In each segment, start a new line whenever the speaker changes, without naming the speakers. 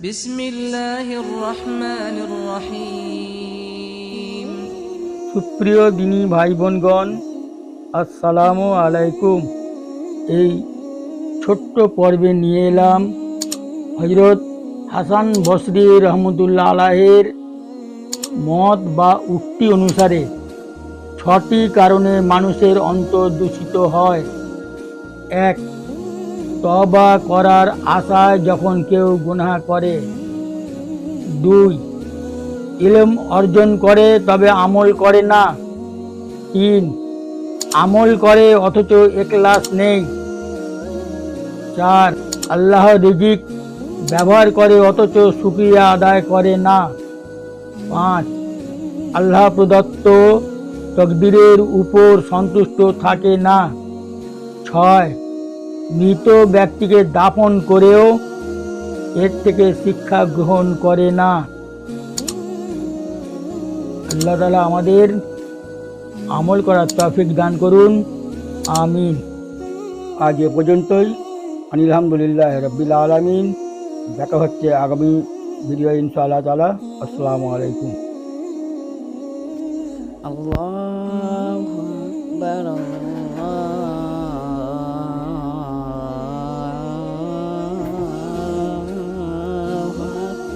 بسم الله الرحمن الرحيم
সুপ্রিয় দিনী ভাই বোনগণ আসসালামু আলাইকুম এই ছোট্ট পর্বে নিয়ে এলাম হজরত হাসান বসরি রহমতুল্লাহ আলাহের মত বা উক্তি অনুসারে ছটি কারণে মানুষের অন্তর দূষিত হয় এক তবা করার আশায় যখন কেউ গুনাহ করে। দুই, ইলম অর্জন করে, তবে আমল করে না। তিন, আমল করে, অথচ একলাস নেই। চার, আল্লাহ রিজিক ব্যবহার করে, অথচ সুক্রিয়া আদায় করে না। পাঁচ, আল্লাহ প্রদত্ত তকদিরের উপর সন্তুষ্ট থাকে না। ছয় মৃত ব্যক্তিকে দাপন করেও এর থেকে শিক্ষা গ্রহণ করে না। আল্লাহ তালা আমাদের আমল করার তফিক দান করুন। আমিন। আজ এ পর্যন্তই। আলহামদুলিল্লাহ রবিল আলমিন। দেখা হচ্ছে আগামী ভিডিও ইনশাআল্লাহ তালা আসসালামু আলাইকুম।
আল্লাহ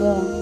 ya